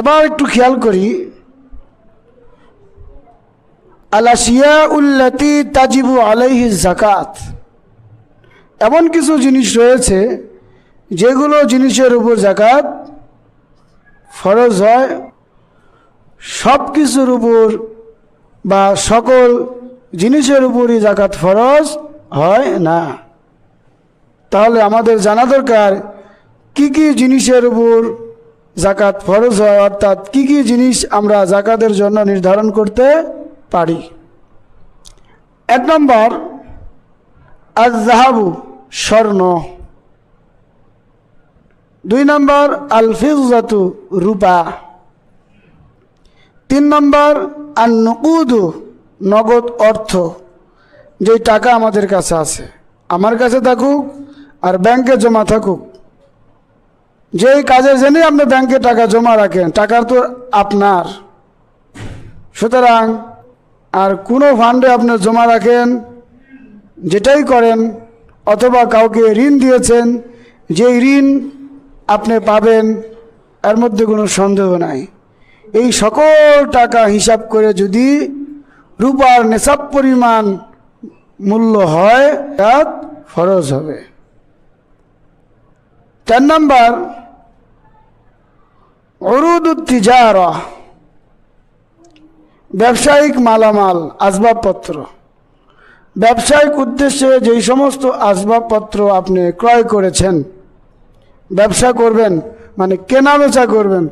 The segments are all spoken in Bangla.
এবার একটু খেয়াল করি। আলাসিয়া উল্লাতি তাজিবু আলাইহি জাকাত এমন কিছু জিনিস রয়েছে, যেগুলো জিনিসের উপর জাকাত ফরজ হয়। সব কিছুর উপর বা সকল জিনিসের উপরই জাকাত ফরজ হয় না। তাহলে আমাদের জানা দরকার, কি কি জিনিসের উপর জাকাত ফরজ হয়, অর্থাৎ কি কি জিনিস আমরা জাকাতের জন্য নির্ধারণ করতে পারি? এক নম্বর আজ জাহাবু স্বর্ণ। দুই নম্বর আলফিজাতু রূপা। তিন নম্বর আর নকুদু নগদ অর্থ যে টাকা আমাদের কাছে আছে। আমার কাছে থাকুক আর ব্যাংকে জমা থাকুক যেই কাজের জন্যই আপনি ব্যাংকে টাকা জমা রাখেন, টাকার তো আপনার। সুতরাং আর কোনো ফান্ডে আপনি জমা রাখেন, যেটাই করেন, অথবা কাউকে ঋণ দিয়েছেন, যেই ঋণ আপনি পাবেন, এর মধ্যে কোনো সন্দেহ নাই। এই সকল টাকা হিসাব করে যদি রূপার নেশাব পরিমাণ মূল্য হয় ফরজ হবে। চার নম্বর ব্যবসায়িক মালামাল, আসবাবপত্র। ব্যবসায়িক উদ্দেশ্যে যেই সমস্ত আসবাবপত্র আপনি ক্রয় করেছেন, ব্যবসা করবেন মানে কেনা বেচা করবেন,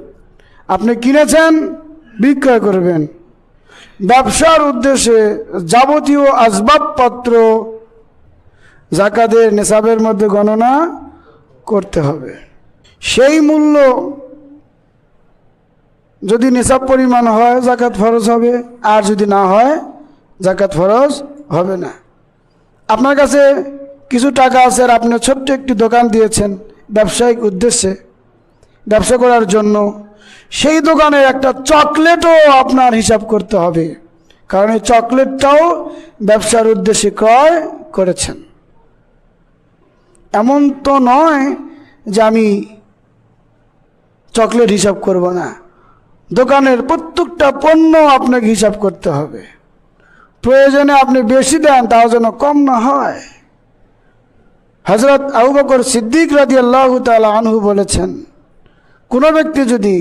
আপনি কিনেছেন, বিক্রয় করবেন, ব্যবসার উদ্দেশ্যে যাবতীয় আসবাবপত্র জাকাদের নেশাবের মধ্যে গণনা করতে হবে। সেই মূল্য যদি নেশাব পরিমাণ হয় জাকাত ফরজ হবে। আর যদি না হয় জাকাত ফরজ হবে না। আপনার কাছে কিছু টাকা আছে আর আপনি ছোট্ট একটি দোকান দিয়েছেন ব্যবসায়িক উদ্দেশ্যে। ব্যবসা করার জন্য সেই দোকানের একটা চকলেটও আপনার হিসাব করতে হবে। কারণ এই চকলেটটাও ব্যবসার উদ্দেশ্যে ক্রয় করেছেন। এমন তো নয় যে আমি চকলেট হিসাব করব না। দোকানের প্রত্যেকটা পণ্য আপনাকে হিসাব করতে হবে। প্রয়োজনে আপনি বেশি দেন, তাও যেন কম না হয়। হজরত আবু বকর সিদ্দিক রাজি আল্লাহ তালা আনহু বলেছেন, কোনো ব্যক্তি যদি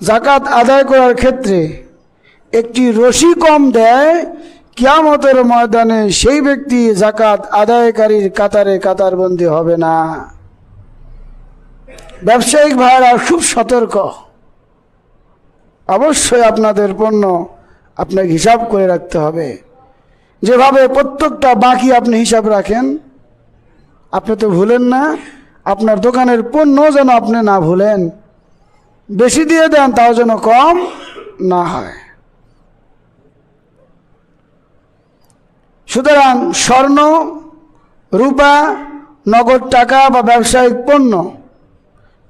জাকাত আদায় করার ক্ষেত্রে একটি রশি কম দেয়, কিয়ামতের ময়দানে সেই ব্যক্তি জাকাত আদায়কারীর কাতারে কাতারবন্দি হবে না। ব্যবসায়িক ভাইরা খুব সতর্ক। অবশ্যই আপনাদের পণ্য আপনাকে হিসাব করে রাখতে হবে। যেভাবে প্রত্যেকটা বাকি আপনি হিসাব রাখেন, আপনি তো ভুলেন না, আপনার দোকানের পণ্য যেন আপনি না ভুলেন। বেশি দিয়ে দেন, তাও যেন কম না হয়। সুতরাং স্বর্ণ, রূপা, নগদ টাকা বা ব্যবসায়িক পণ্য,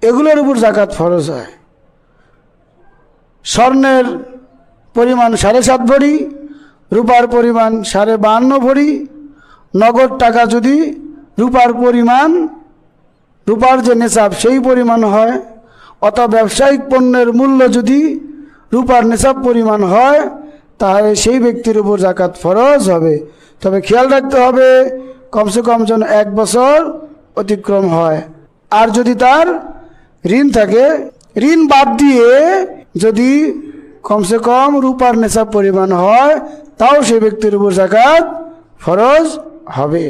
এগুলোর উপর জাকাত ফরজ হয়। স্বর্ণের পরিমাণ সাড়ে সাত ভরি, রূপার পরিমাণ সাড়ে বাহান্ন ভরি, নগদ টাকা যদি রূপার পরিমাণ, রূপার যে নেশাব সেই পরিমাণ হয়, অথবা ব্যবসায়িক পণ্যের মূল্য যদি রূপার নেশাব পরিমাণ হয়, তাহলে সেই ব্যক্তির উপর জাকাত ফরজ হবে। তবে খেয়াল রাখতে হবে, কমসে কম যেন এক বছর অতিক্রম হয়। আর যদি তার ঋণ থাকে, ঋণ বাদ দিয়ে যদি কমসে কম রূপার নেশা পরিমাণ হয় তাও সে ব্যক্তির উপর জাকাত ফরজ হবে।